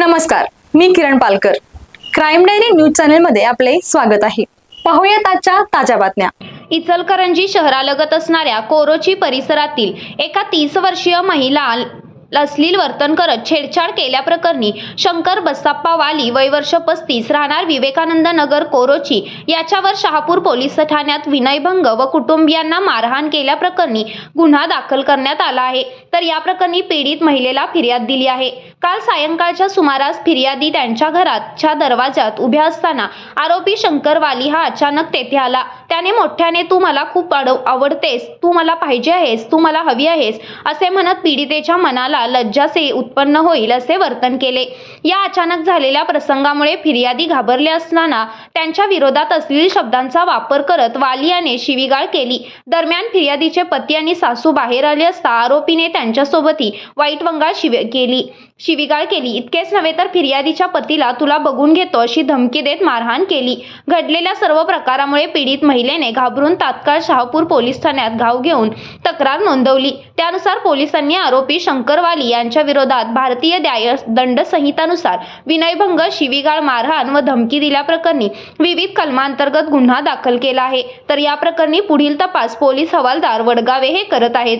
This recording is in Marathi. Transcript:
नमस्कार मी Kiran Palkar. Crime diary news चॅनलमध्ये आपले स्वागत आहे. पाहूयात आजच्या ताज्या बातम्या. इचलकरंजी शहरालगत असणाऱ्या कोरोची परिसरातील एका तीस वर्षीय महिला अश्लील वर्तन करत छेडछाड केल्याप्रकरणी शंकर बस्साप्पा वाली वय वर्ष पस्तीस राहणार विवेकानंद नगर कोरोची. याच्यावर शहापूर पोलीस ठाण्यात विनयभंग व कुटुंबियांना मारहाण केल्याप्रकरणी गुन्हा दाखल करण्यात आला आहे. तर या प्रकरणी पीडित महिलेला फिर्याद दिली आहे. काल सायंकाळच्या सुमारास फिर्यादी त्यांच्या घराच्या दरवाजात उभ्या असताना आरोपी शंकर वाली हा अचानक तेथे आला. त्याने मोठ्याने तू मला खूप आड- आवडतेस तू मला पाहिजे आहेस तू मला हवी आहेस असे म्हणत पीडितेच्या मनाला लज्जासे उत्पन्न होईल असे वर्तन केले. या अचानक झालेल्या प्रसंगामुळे फिर्यादी घाबरले असताना त्यांच्या विरोधात असलेली शब्दांचा वापर करत वालियाने शिवीगाळ केली. दरम्यान फिर्यादीचे पती आणि सासू बाहेर आले असता आरोपीने त्यांच्यासोबतही वाईट वंगाळ शिव केली. शिवीगाळ केली. इतकेच नव्हे तर फिर्यादीच्या पतीला तुला बघून घेतो अशी धमकी देत मारहाण केली. घडलेल्या सर्व प्रकारामुळे पीडित महिलेने घाबरून तात्काळ शहापूर पोलीस ठाण्यात घाव घेऊन तक्रार नोंदवली. त्यानुसार पोलिसांनी आरोपी शंकरवाली यांच्या विरोधात भारतीय न्याय दंड संहितानुसार विनयभंग शिवीगाळ मारहाण व धमकी दिल्याप्रकरणी विविध कलमांतर्गत गुन्हा दाखल केला आहे. तर या प्रकरणी पुढील तपास पोलीस हवालदार वडगावे हे करत आहेत.